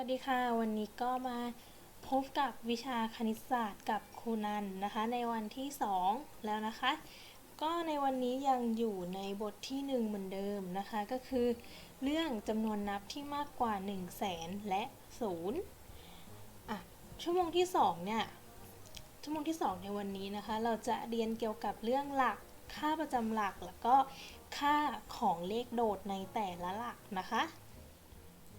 วัสดีค่ะ วันนี้ก็มาพบกับวิชาคณิตศาสตร์กับครูนันนะคะ ในวันที่ 2 แล้วนะคะ ก็ในวันนี้ยังอยู่ในบทที่ 1 เหมือนเดิมนะคะ ก็คือ เรื่องจำนวนนับที่มากกว่า 1 0 0 0 0แสนและ0อะชั่วโมงที่ 2 เนี่ย ชั่วโมงที่ 2 ในวันนี้นะคะ เราจะเรียนเกี่ยวกับเรื่องหลักค่าประจำหลักแล้วก็ค่าของเลขโดดในแต่ละหลักนะคะ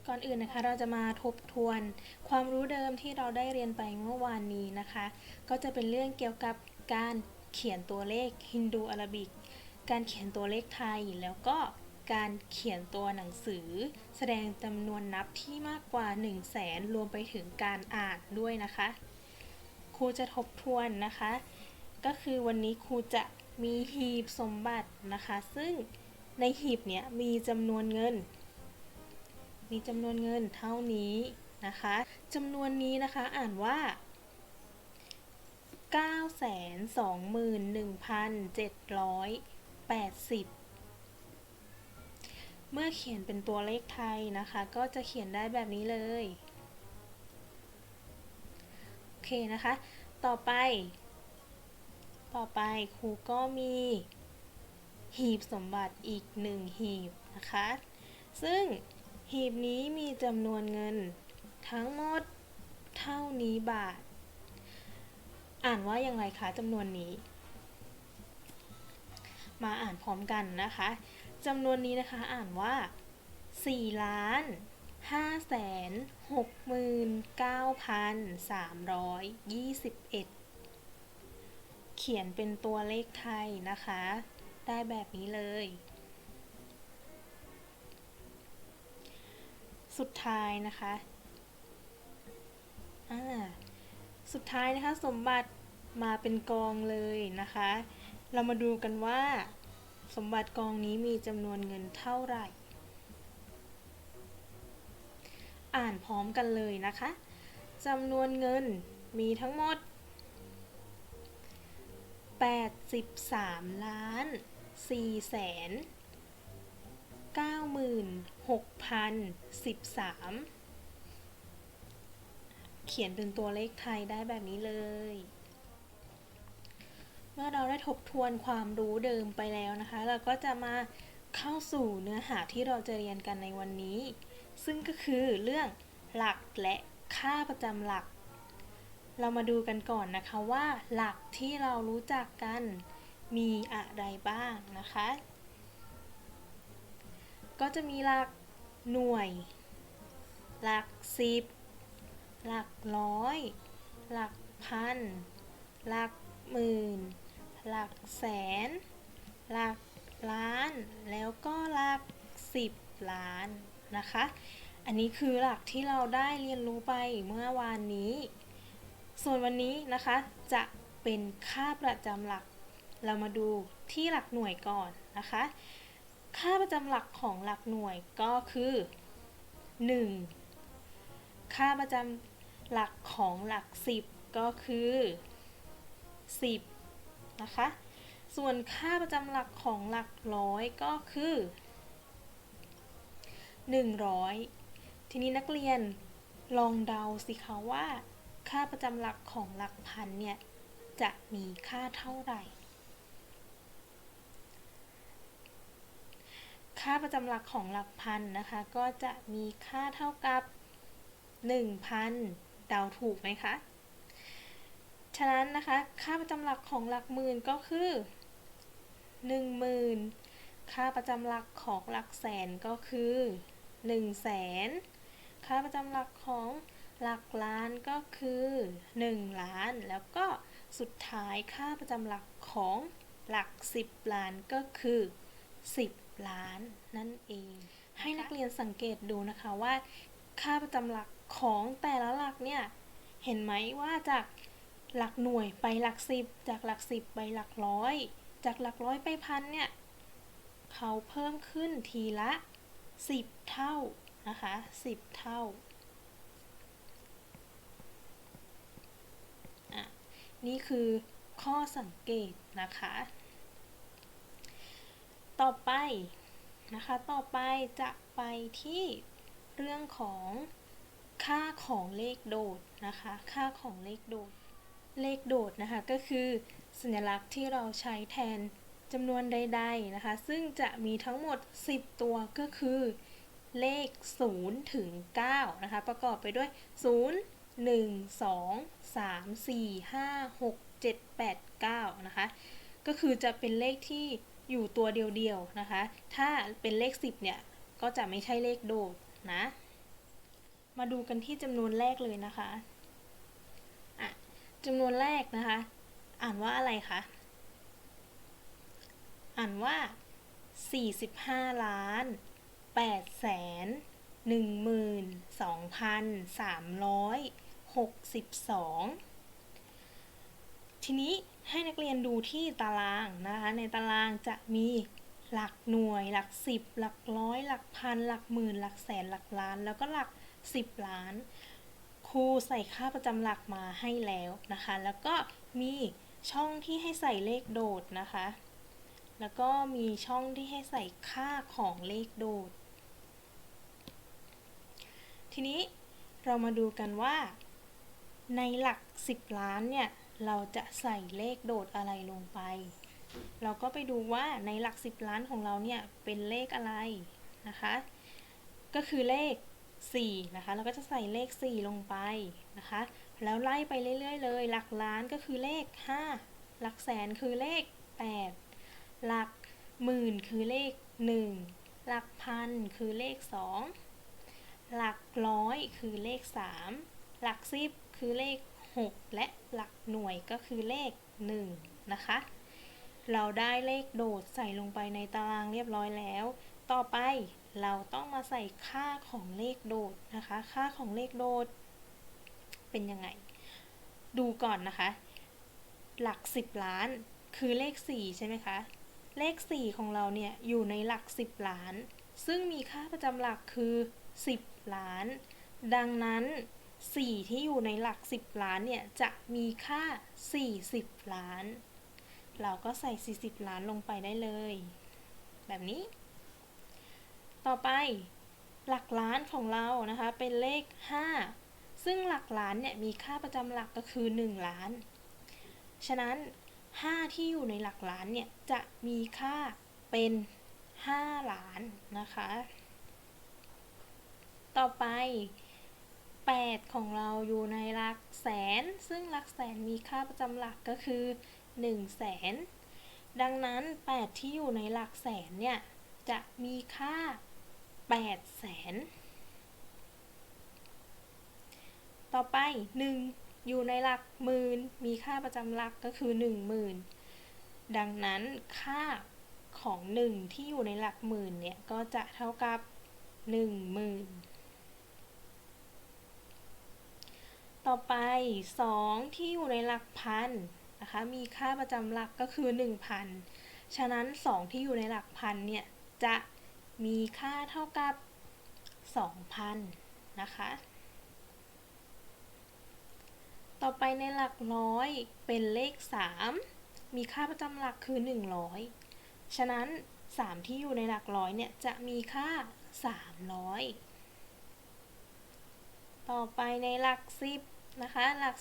ก่อนอื่นนะคะเราจะมาทบทวนความรู้เดิมที่เราได้เรียนไปเมื่อวานนี้นะคะ ก็จะเป็นเรื่องเกี่ยวกับการเขียนตัวเลขฮินดูอาราบิก การเขียนตัวเลขไทยแล้วก็การเขียนตัวหนังสือ แสดงจำนวนนับที่มากกว่า 1 0 0 0 0แสนรวมไปถึงการอ่านด้วยนะคะ ครูจะทบทวนนะคะ ก็คือวันนี้ครูจะมีหีบสมบัตินะคะ ซึ่งในหีบเนี้ยมีจำนวนเงิน มีจำนวนเงินเท่านี้นะคะจำนวนนี้นะคะอ่านว่า 921,780เมื่อเขียนเป็นตัวเลขไทยนะคะ ก็จะเขียนได้แบบนี้เลย โอเคนะคะ ต่อไป ต่อไปครูก็มีหีบสมบัติอีกหนึ่งหีบนะคะ ซึ่ง หีบนี้มีจำนวนเงิน ทั้งหมดเท่านี้บาท อ่านว่าอย่างไรคะจำนวนนี้ มาอ่านพร้อมกันนะคะจำนวนนี้นะคะอ่านว่า4ล้าน5แสน69,321 เขียนเป็นตัวเลขไทยนะคะ ได้แบบนี้เลย สุดท้ายนะคะอ่าสุดท้ายนะคะสมบัติมาเป็นกองเลยนะคะ เรามาดูกันว่า สมบัติกองนี้มีจำนวนเงินเท่าไหร่ อ่านพร้อมกันเลยนะคะจำนวนเงินมีทั้งหมด 83 ล้าน4แสน 96,013เขียนเป็นตัวเลขไทยได้แบบนี้เลย เมื่อเราได้ทบทวนความรู้เดิมไปแล้วนะคะ เราก็จะมาเข้าสู่เนื้อหาที่เราจะเรียนกันในวันนี้ ซึ่งก็คือเรื่องหลักและค่าประจำหลัก เรามาดูกันก่อนนะคะว่าหลักที่เรารู้จักกันมีอะไรบ้างนะคะ ก็จะมีหลักหน่วย หลักสิบ หลักร้อย หลักพัน หลักหมื่น หลักแสน หลักล้าน แล้วก็หลักสิบล้านนะคะ อันนี้คือหลักที่เราได้เรียนรู้ไปเมื่อวานนี้ ส่วนวันนี้นะคะจะเป็นค่าประจำหลัก เรามาดูที่หลักหน่วยก่อนนะคะ ค่าประจำหลักของหลักหน่วยก็คือ 1 ค่าประจำหลักของหลัก 10 ก็คือ 10 นะคะ ส่วนค่าประจำหลักของหลักร้อยก็คือ 100 ทีนี้นักเรียนลองเดาสิคะว่า ค่าประจำหลักของหลักพันเนี่ย จะมีค่าเท่าไหร่ ค่าประจำหลักของหลักพันนะคะ ก็จะมีค่าเท่ากับ 1,000 เดาถูกไหมคะ ฉะนั้นนะคะ ค่าประจำหลักของหลักหมื่นก็คือ 10,000 ค่าประจำหลักของหลักแสนก็คือ1แสนค่าประจำหลักของหลักล้านก็คือ 1 ล้าน แล้วก็สุดท้ายค่าประจำหลักของหลัก 10 ล้านก็คือ 10 ล้านนั่นเอง ให้นักเรียนสังเกตดูนะคะว่า ค่าประจำหลักของแต่ละหลักเนี่ย เห็นไหมว่าจากหลักหน่วยไปหลักสิบจากหลักสิบไปหลักร้อย จากหลักร้อยไปพันเนี่ยเขาเพิ่มขึ้นทีละสิบเท่านะคะสิบเท่าอะนี่คือข้อสังเกตนะคะ ต่อไปนะคะ ต่อไปจะไปที่เรื่องของค่าของเลขโดดนะคะ ค่าของเลขโดด เลขโดดนะคะก็คือสัญลักษณ์ที่เราใช้แทนจำนวนใด ๆนะคะ ซึ่งจะมีทั้งหมด 10 ตัวก็คือ เลข 0 ถึง 9 นะคะ ประกอบไปด้วย 0 1 2 3 4 5 6 7 8 9 นะคะ ก็คือจะเป็นเลขที่ อยู่ตัวเดียวๆนะคะ ถ้าเป็นเลข 10 เนี่ย ก็จะไม่ใช่เลขโดดนะ มาดูกันที่จำนวนแรกเลยนะคะอะจำนวนแรกนะคะ อ่านว่าอะไรคะ อ่านว่า 45 ล้าน8แสน12,362 ทีนี้ ให้นักเรียนดูที่ตารางนะคะ ในตารางจะมีหลักหน่วย หลักสิบหลักร้อย หลักพัน หลักหมื่น หลักแสน หลักล้าน แล้วก็หลักสิบล้าน ครูใส่ค่าประจำหลักมาให้แล้วนะคะ แล้วก็มีช่องที่ให้ใส่เลขโดดนะคะ แล้วก็มีช่องที่ให้ใส่ค่าของเลขโดด ทีนี้เรามาดูกันว่า ในหลัก 10 ล้านเนี่ย เราจะใส่เลขโดดอะไรลงไป เราก็ไปดูว่าในหลัก 10 ล้านของเราเนี่ยเป็นเลขอะไรนะคะ ก็คือเลข4นะคะ เราก็จะใส่เลข 4 ลงไปนะคะ แล้วไล่ไปเรื่อยๆเลย หลักล้านก็คือเลข 5 หลักแสนคือเลข 8 หลักหมื่นคือเลข 1 หลักพันคือเลข 2 หลักร้อยคือเลข 3 หลักสิบคือเลข 6 และหลักหน่วยก็คือเลข 1 นะคะ เราได้เลขโดดใส่ลงไปในตารางเรียบร้อยแล้ว ต่อไปเราต้องมาใส่ค่าของเลขโดดนะคะ ค่าของเลขโดด เป็นยังไง ดูก่อนนะคะ หลัก 10 ล้านคือเลข 4 ใช่ไหมคะ เลข 4 ของเราเนี่ย อยู่ในหลัก 10 ล้าน ซึ่งมีค่าประจำหลักคือ 10 ล้าน ดังนั้น 4 ที่อยู่ในหลัก 10 ล้านเนี่ย จะมีค่า 40 ล้าน เราก็ใส่ 40 ล้านลงไปได้เลย แบบนี้ ต่อไปหลักล้านของเรานะคะ เป็นเลข 5 ซึ่งหลักล้านเนี่ย มีค่าประจำหลักก็คือ 1 ล้าน ฉะนั้น 5 ที่อยู่ในหลักล้านเนี่ย จะมีค่าเป็น 5 ล้านนะคะ ต่อไป 8 ของเราอยู่ในหลักแสน ซึ่งหลักแสนมีค่าประจำหลักก็คือ1แสนดังนั้น 8 ที่อยู่ในหลักแสนเนี่ย จะมีค่า8แสนต่อไป 1 อยู่ในหลักหมื่นมีค่าประจำหลักก็คือ 1 0,000 ดังนั้นค่าของ 1 ที่อยู่ในหลักหมื่นเนี่ย ก็จะเท่ากับ 10,000 ต่อไป 2 ที่อยู่ในหลักพันนะคะมีค่าประจำหลักก็คือ 1,000 ฉะนั้น 2 ที่อยู่ในหลักพันเนี่ยจะมีค่าเท่ากับ 2,000 นะคะ ต่อไปในหลักร้อยเป็นเลข 3 มีค่าประจำหลักคือ 100 ฉะนั้น 3 ที่อยู่ในหลักร้อยเนี่ยจะมีค่า 300 ต่อไปในหลัก 10 นะคะ หลัก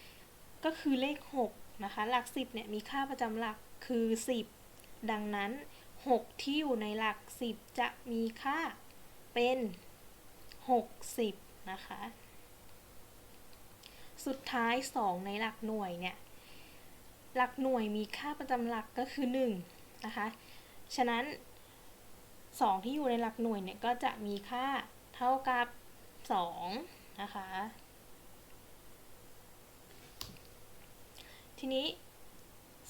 10 ก็คือเลข6นะคะ หลัก 10เนี่ยมีค่าประจำหลักคือ 10 ดังนั้น 6 ที่อยู่ในหลัก 10 จะมีค่าเป็น 60 นะคะ สุดท้าย 2 ในหลักหน่วยเนี่ย หลักหน่วยมีค่าประจำหลักก็คือ 1 นะคะ ฉะนั้น 2 ที่อยู่ในหลักหน่วยเนี่ยก็จะมีค่าเท่ากับ 2 นะคะ ทีนี้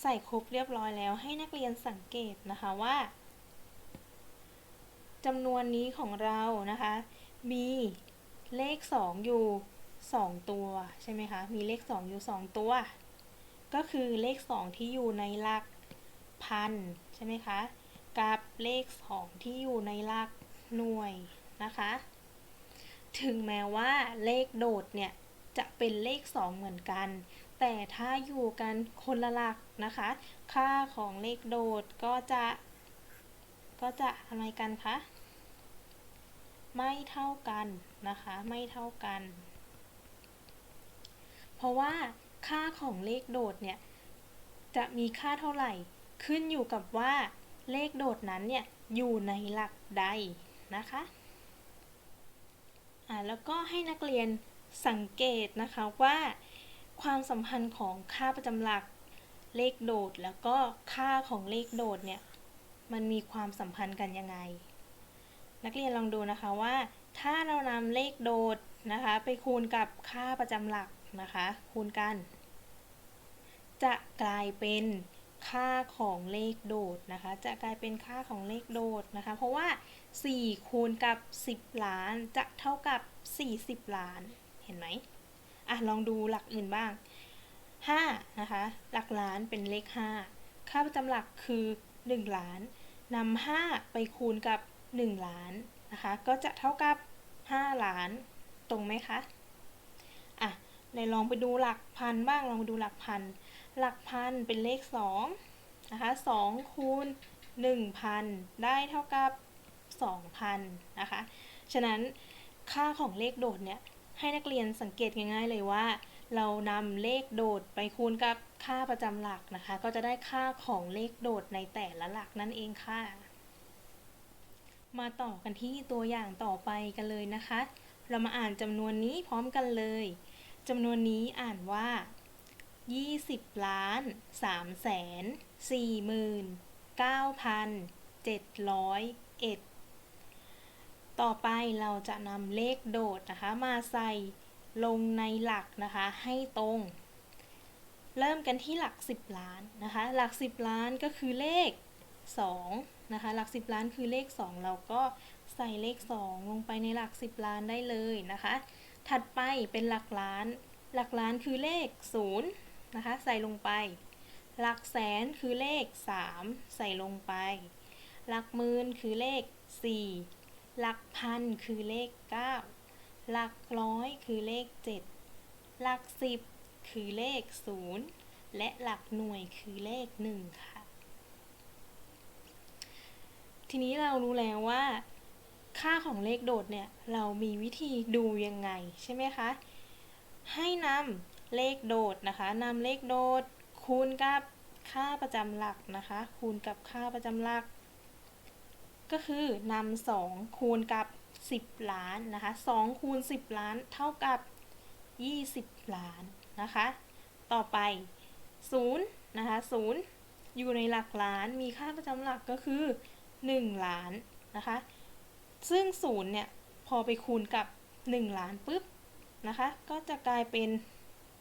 ใส่ครบเรียบร้อยแล้วให้นักเรียนสังเกตนะคะว่าจำนวนนี้ของเรานะคะ มีเลข 2 อยู่ 2 ตัวใช่ไหมคะ มีเลข 2 อยู่ 2 ตัว ก็คือเลข 2 ที่อยู่ในหลักพันใช่ไหมคะ กับเลข 2 ที่อยู่ในหลักหน่วยนะคะ ถึงแม้ว่าเลขโดดเนี่ยจะเป็นเลข 2 เหมือนกัน แต่ถ้าอยู่กันคนละหลักนะคะ ค่าของเลขโดดก็จะ ก็จะทำไมกันคะ ไม่เท่ากันนะคะ ไม่เท่ากัน เพราะว่าค่าของเลขโดดเนี่ย จะมีค่าเท่าไหร่ ขึ้นอยู่กับว่าเลขโดดนั้นเนี่ยอยู่ในหลักใดนะคะอ่าแล้วก็ให้นักเรียนสังเกตนะคะว่า ความสัมพันธ์ของค่าประจำหลักเลขโดด แล้วก็ค่าของเลขโดดเนี่ยมันมีความสัมพันธ์กันยังไง นักเรียนลองดูนะคะว่า ถ้าเรานำเลขโดดนะคะ ไปคูณกับค่าประจำหลักนะคะ คูณกัน จะกลายเป็นค่าของเลขโดดนะคะ จะกลายเป็นค่าของเลขโดดนะคะ เพราะว่า 4 คูณกับ 10 ล้านจะเท่ากับ 40 ล้าน เห็นไหม อะลองดูหลักอื่นบ้าง 5 นะคะ หลักล้านเป็นเลข 5 ค่าประจำหลักคือ 1 ล้านนำ5ไปคูณกับ 1 ล้านนะคะ ก็จะเท่ากับ 5 ล้านตรงไหมคะอะในลองไปดูหลักพันบ้างลองไปดูหลักพัน หลักพันเป็นเลข2นะคะ2คูณ1,000 ได้เท่ากับ 2,000นะคะ ฉะนั้นค่าของเลขโดดเนี่ย ให้นักเรียนสังเกตง่ายๆเลยว่า เรานำเลขโดดไปคูณกับค่าประจำหลักนะคะ ก็จะได้ค่าของเลขโดดในแต่ละหลักนั่นเองค่ะ มาต่อกันที่ตัวอย่างต่อไปกันเลยนะคะ เรามาอ่านจำนวนนี้พร้อมกันเลยจำนวนนี้อ่านว่า 20ล้าน3แสน4หมื่น9,701 ต่อไปเราจะนำเลขโดดนะคะมาใส่ลงในหลักนะคะให้ตรง เริ่มกันที่หลัก 10 ล้านนะคะ หลัก 10 ล้านก็คือเลข2นะคะ หลัก 10 ล้านคือเลข 2 เราก็ใส่เลข 2 ลงไปในหลัก 10 ล้านได้เลยนะคะ ถัดไปเป็นหลักล้าน หลักล้านคือเลข0นะคะ ใส่ลงไป หลักแสนคือเลข 3 ใส่ลงไป หลักหมื่นคือเลข 4 หลักพันคือเลข 9 หลักร้อยคือเลข 7 หลักสิบคือเลข 0 และหลักหน่วยคือเลข 1 ค่ะ ทีนี้เรารู้แล้วว่า ค่าของเลขโดดเนี่ยเรามีวิธีดูยังไงใช่ไหมคะ ให้นำเลขโดดนะคะนำเลขโดดคูณกับค่าประจำหลักนะคะ คูณกับค่าประจำหลัก ก็คือนำสองคูณกับ 10 ล้านนะคะ2คูณ 10 ล้านเท่ากับ 20 ล้านนะคะ ต่อไป0นะคะ0อยู่ในหลักล้านมีค่าประจำหลักก็คือ 1 ล้านนะคะ ซึ่ง0เนี่ยพอไปคูณกับ 1 ล้านปุ๊บนะคะ ก็จะกลายเป็น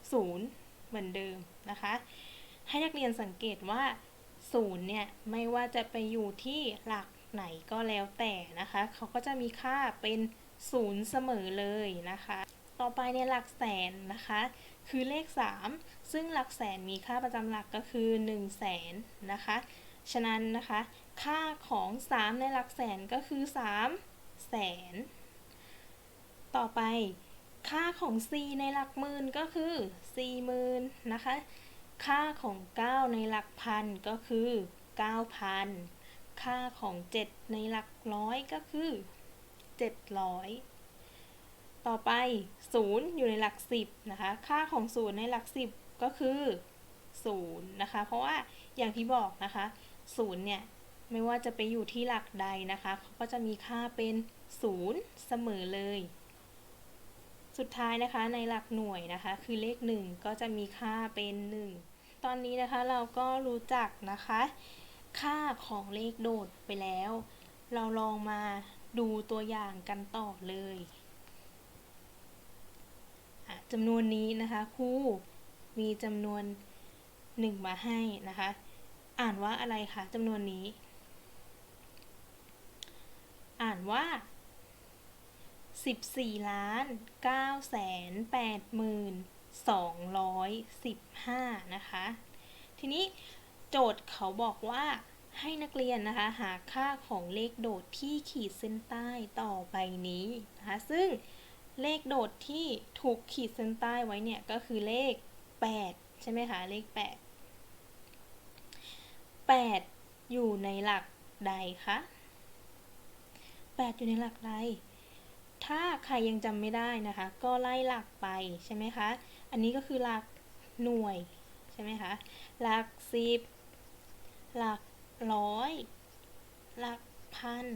0 เหมือนเดิมนะคะ ให้นักเรียนสังเกตว่า0เนี่ยไม่ว่าจะไปอยู่ที่หลัก ไหนก็แล้วแต่นะคะ เขาก็จะมีค่าเป็นศูนย์เสมอเลยนะคะ ต่อไปในหลักแสนนะคะ คือเลข 3 ซึ่งหลักแสนมีค่าประจำหลักก็คือ1แสนนะคะ ฉะนั้นนะคะ ค่าของ 3 ในหลักแสนก็คือ 3 แสน ต่อไปค่าของ4ในหลักหมื่นก็คือ4หมื่นนะคะ ค่าของ 9 ในหลักพันก็คือ 9,000 ค่าของ 7 ในหลักร้อยก็คือ 700 ต่อไป 0 อยู่ในหลัก 10 นะคะ ค่าของ 0 ในหลัก 10 ก็คือ0นะคะ เพราะว่าอย่างที่บอกนะคะ0เนี่ย ไม่ว่าจะไปอยู่ที่หลักใดนะคะ เขาก็จะมีค่าเป็น0เสมอเลย สุดท้ายนะคะในหลักหน่วยนะคะ คือเลข 1 ก็จะมีค่าเป็น 1 ตอนนี้นะคะเราก็รู้จักนะคะ ค่าของเลขโดดไปแล้ว เราลองมาดูตัวอย่างกันต่อเลยจำนวนนี้นะคะครูมีจำนวนหนึ่งมาให้นะคะ อ่านว่าอะไรคะจำนวนนี้ อ่านว่า 14ล้าน9แสน8หมื่น215 นะคะ ทีนี้ โจทย์เขาบอกว่าให้นักเรียนนะคะหาค่าของเลขโดดที่ขีดเส้นใต้ต่อไปนี้นะคะซึ่งเลขโดดที่ถูกขีดเส้นใต้ไว้เนี่ยก็คือเลข 8 ใช่ไหมคะเลข 8 8 อยู่ในหลักใดคะ 8 อยู่ในหลักใด ถ้าใครยังจำไม่ได้นะคะ ก็ไล่หลักไปใช่ไหมคะ อันนี้ก็คือหลักหน่วยใช่ไหมคะ หลักสิบ หลักร้อย หลักพัน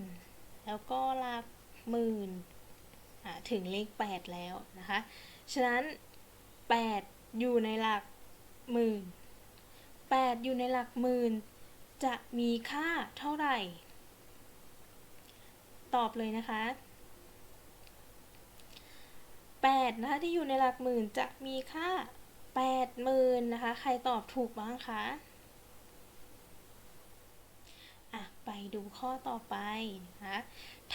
แล้วก็หลักหมื่นถึงเลข 8 แล้วนะคะ ฉะนั้น 8 อยู่ในหลักหมื่น 8 อยู่ในหลักหมื่น จะมีค่าเท่าไหร่ ตอบเลยนะคะ 8 นะคะที่อยู่ในหลักหมื่นจะมีค่า 80,000นะคะ ใครตอบถูกบ้างคะ อะ ไป ดูข้อต่อไปนะคะ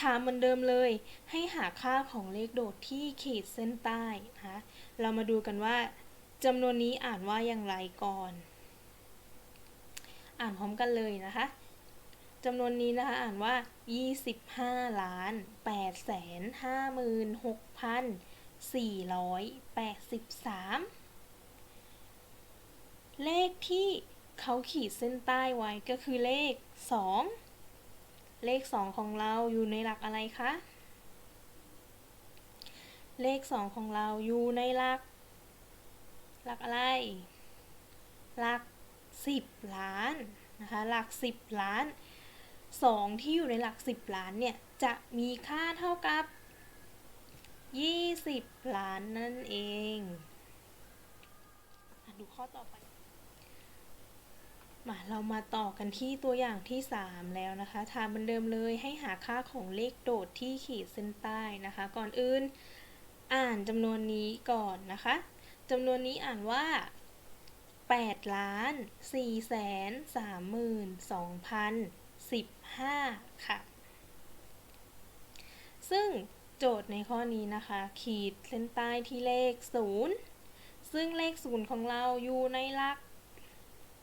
ถามเหมือนเดิมเลย ให้หาค่าของเลขโดดที่ขีดเส้นใต้นะคะเรามาดูกันว่าจำนวนนี้อ่านว่าอย่างไรก่อน อ่านพร้อมกันเลยนะคะจำนวนนี้นะคะ อ่านว่า 25ล้าน8แสน56,483 เลขที่เขาขีดเส้นใต้ไว้ก็คือเลข 2 เลข 2 ของเราอยู่ในหลักอะไรคะ เลข 2 ของเราอยู่ในหลัก หลักอะไร หลัก 10 ล้านนะคะ หลัก 10 ล้าน 2 ที่อยู่ในหลัก 10 ล้านเนี่ย จะมีค่าเท่ากับ 20 ล้านนั่นเอง ดูข้อต่อไป มาเรามาต่อกันที่ตัวอย่างที่ 3 แล้วนะคะถามเหมือนเดิมเลยให้หาค่าของเลขโดดที่ขีดเส้นใต้นะคะ ก่อนอื่น อ่านจำนวนนี้ก่อนนะคะจำนวนนี้อ่านว่า 8 ล้าน4แสน32,015 ค่ะ ซึ่งโจทย์ในข้อนี้นะคะ ขีดเส้นใต้ที่เลข 0 ซึ่งเลข 0 ของเราอยู่ในหลัก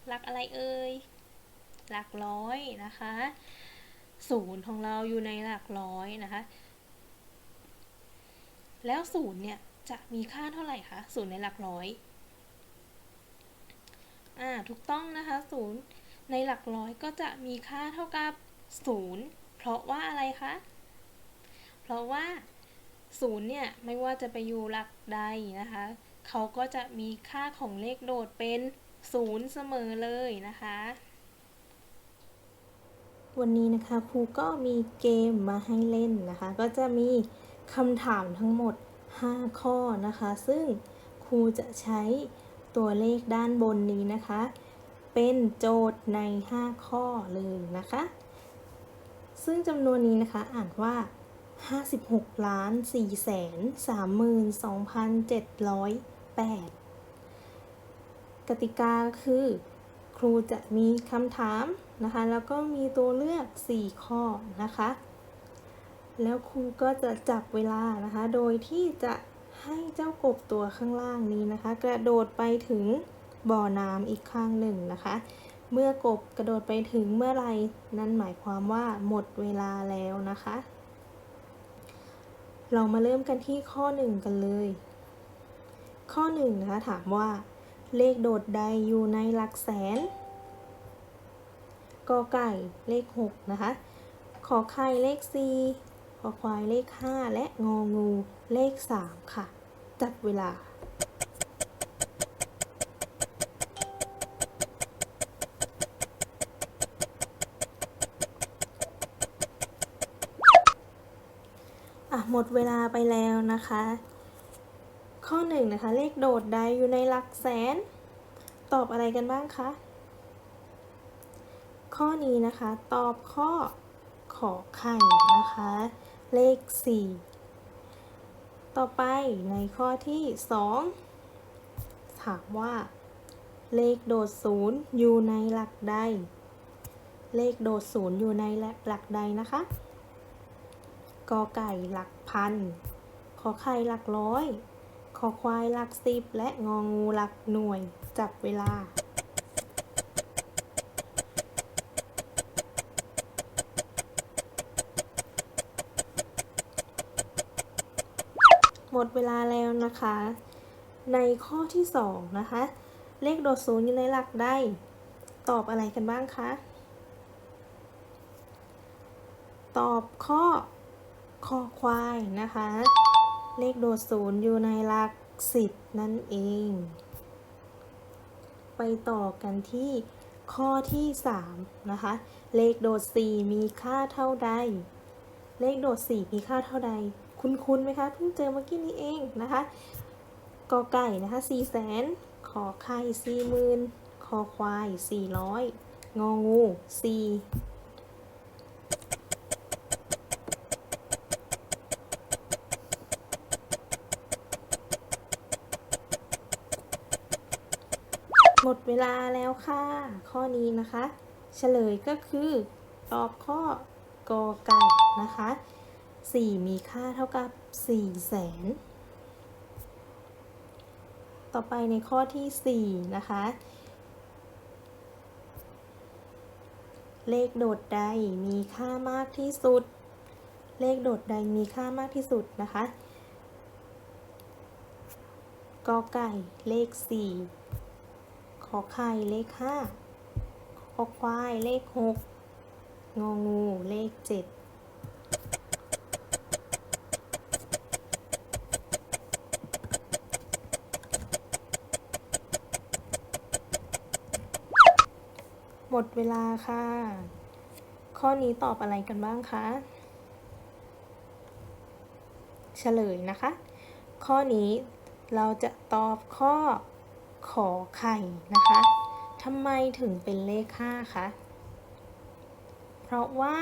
หลักอะไรเอ่ยหลักร้อยนะคะศูนย์ของเราอยู่ในหลักร้อยนะคะแล้วศูนย์เนี่ยจะมีค่าเท่าไหร่คะศูนย์ในหลักร้อยอ่าถูกต้องนะคะศูนย์ในหลักร้อยก็จะมีค่าเท่ากับศูนย์เพราะว่าอะไรคะเพราะว่าศูนย์เนี่ยไม่ว่าจะไปอยู่หลักใดนะคะ เขาก็จะมีค่าของเลขโดดเป็น ศูนย์เสมอเลยนะคะ วันนี้นะคะครูก็มีเกมมาให้เล่นนะคะ ก็จะมีคำถามทั้งหมด 5 ข้อนะคะ ซึ่งครูจะใช้ตัวเลขด้านบนนี้นะคะ เป็นโจทย์ใน 5 ข้อเลยนะคะ ซึ่งจำนวนนี้นะคะอ่านว่า56ล้าน4แสน32,708 กติกาคือ ครูจะมีคำถามนะคะ แล้วก็มีตัวเลือก 4 ข้อนะคะ แล้วครูก็จะจับเวลานะคะ โดยที่จะให้เจ้ากบตัวข้างล่างนี้นะคะ กระโดดไปถึงบ่อน้ำอีกข้างหนึ่งนะคะ เมื่อกบกระโดดไปถึงเมื่อไรนั่นหมายความว่าหมดเวลาแล้วนะคะ เรามาเริ่มกันที่ข้อ 1 กันเลย ข้อ1นะคะถามว่า เลขโดดใดอยู่ในหลักแสนกอไก่เลข 6 นะคะ ขอไข่เลข 4 ขอควายเลข 5 และงองูเลข 3 ค่ะ จัดเวลา อะ หมดเวลาไปแล้วนะคะ ข้อหนึ่งนะคะเลขโดดใดอยู่ในหลักแสน ตอบอะไรกันบ้างคะ ข้อนี้นะคะตอบข้อขอไข่นะคะ เลข 4 ต่อไปในข้อที่ 2 ถามว่า เลขโดดศูนย์อยู่ในหลักใด เลขโดดศูนย์อยู่ในหลักใดนะคะกอไก่หลักพันขอไข่หลักร้อย ขอควายหลักสิบและงองูหลักหน่วย จับเวลาหมดเวลาแล้วนะคะ ในข้อที่ 2 นะคะ เลขโดดศูนย์อยู่ในหลักใดตอบอะไรกันบ้างคะ ตอบข้อคอควายนะคะ เลขโดดศูนย์อยู่ในหลักสิบนั่นเอง ไปต่อกันที่ข้อที่ 3 นะคะ เลขโดด 4 มีค่าเท่าใด เลขโดด 4 มีค่าเท่าใด คุ้นๆไหมคะ เพิ่งเจอเมื่อกี้นี้เองนะคะกอไก่นะคะ4แสนขอไข่4หมื่นคอควาย 400 งองู 4 เวลาแล้วค่ะ ข้อนี้นะคะ เฉลยก็คือตอบข้อกอไก่นะคะ 4 มีค่าเท่ากับ4แสนต่อไปในข้อที่ 4 นะคะ เลขโดดใดมีค่ามากที่สุด เลขโดดใดมีค่ามากที่สุดนะคะกอไก่เลข 4 ขอไข่เลขห้าขอควายเลขหกงองูเลขเจ็ดหมดเวลาค่ะ ข้อนี้ตอบอะไรกันบ้างคะ เฉลยนะคะ ข้อนี้เราจะตอบข้อ ขอไข่นะคะทำไมถึงเป็นเลข5คะ เพราะว่า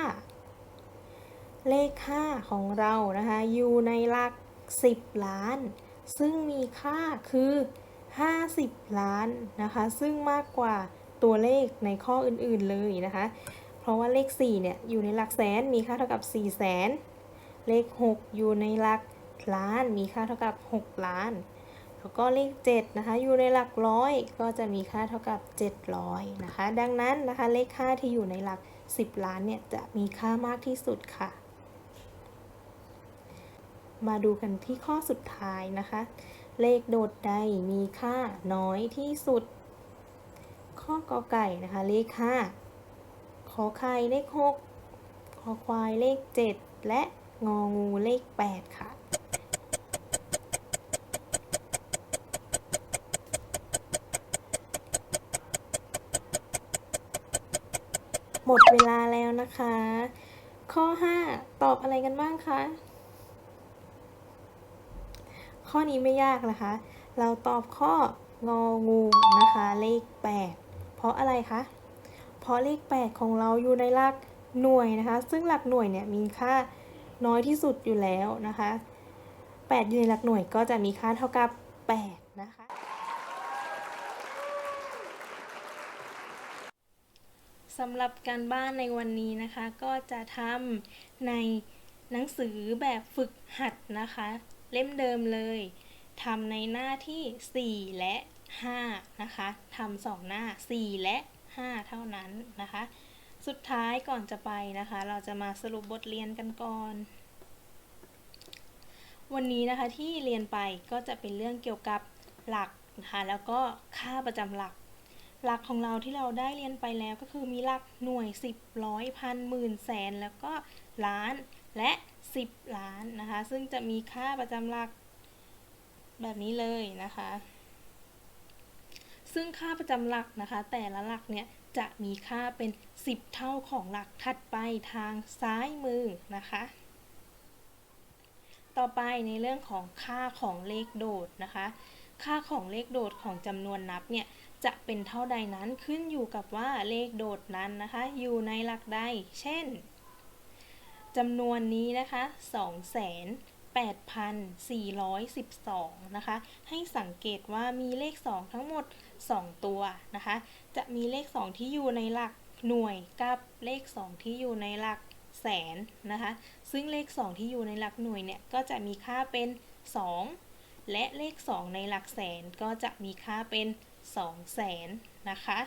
เลข5ของเรานะคะ อยู่ในหลัก10ล้าน ซึ่งมีค่าคือ50ล้านนะคะ ซึ่งมากกว่าตัวเลขในข้ออื่นๆเลยนะคะ เพราะว่าเลข4เนี่ยอยู่ในหลักแสนมีค่าเท่ากับ4แสน เลข 6 อยู่ในหลักล้านมีค่าเท่ากับ 6 ล้าน แล้วก็เลข7นะคะอยู่ในหลักร้อยก็จะมีค่าเท่ากับ 700นะคะ ดังนั้นนะคะเลข5ที่อยู่ในหลัก 10 ล้านเนี่ยจะมีค่ามากที่สุดค่ะ มาดูกันที่ข้อสุดท้ายนะคะ เลขโดดใดมีค่าน้อยที่สุด ข้อกอไก่นะคะเลข5ขอไข่เลข 6 ขอควายเลข 7 และงองูเลข 8 ค่ะ ดเวลาแล้วนะคะ ข้อ 5 ตอบอะไรกันบ้างคะ ข้อนี้ไม่ยากนะคะ เราตอบข้ององูนะคะ เลข 8 เพราะอะไรคะ เพราะเลข 8 ของเราอยู่ในหลักหน่วยนะคะ ซึ่งหลักหน่วยเนี่ยมีค่าน้อยที่สุดอยู่แล้วนะคะ 8 อยู่ในหลักหน่วยก็จะมีค่าเท่ากับ 8 นะคะ สำหรับการบ้านในวันนี้นะคะ ก็จะทำในหนังสือแบบฝึกหัดนะคะ เล่มเดิมเลยทำในหน้าที่ 4 และ 5 นะคะทำสองหน้า 4 และ 5 เท่านั้นนะคะ สุดท้ายก่อนจะไปนะคะ เราจะมาสรุปบทเรียนกันก่อน วันนี้นะคะที่เรียนไปก็จะเป็นเรื่องเกี่ยวกับหลักนะคะแล้วก็ค่าประจำหลัก หลักของเราที่เราได้เรียนไปแล้วก็คือมีหลักหน่วย 10ร้อยพันหมื่นแสน แล้วก็ล้านและ 10 ล้านนะคะ ซึ่งจะมีค่าประจำหลักแบบนี้เลยนะคะ ซึ่งค่าประจำหลักนะคะ แต่ละหลักเนี่ยจะมีค่าเป็น 10 เท่าของหลักถัดไปทางซ้ายมือนะคะ ต่อไปในเรื่องของค่าของเลขโดดนะคะ ค่าของเลขโดดของจำนวนนับเนี่ย จะเป็นเท่าใดนั้นขึ้นอยู่กับว่าเลขโดดนั้นนะคะ อยู่ในหลักใด เช่นจำนวนนี้นะคะ28,412 นะคะ ให้สังเกตว่ามีเลข 2 ทั้งหมด 2 ตัวนะคะ จะมีเลข 2 ที่อยู่ในหลักหน่วยกับเลข 2 ที่อยู่ในหลักแสนนะคะ ซึ่งเลข 2 ที่อยู่ในหลักหน่วยเนี่ยก็จะมีค่าเป็น 2 และเลข 2 ในหลักแสนก็จะมีค่าเป็น 2แสนนะคะ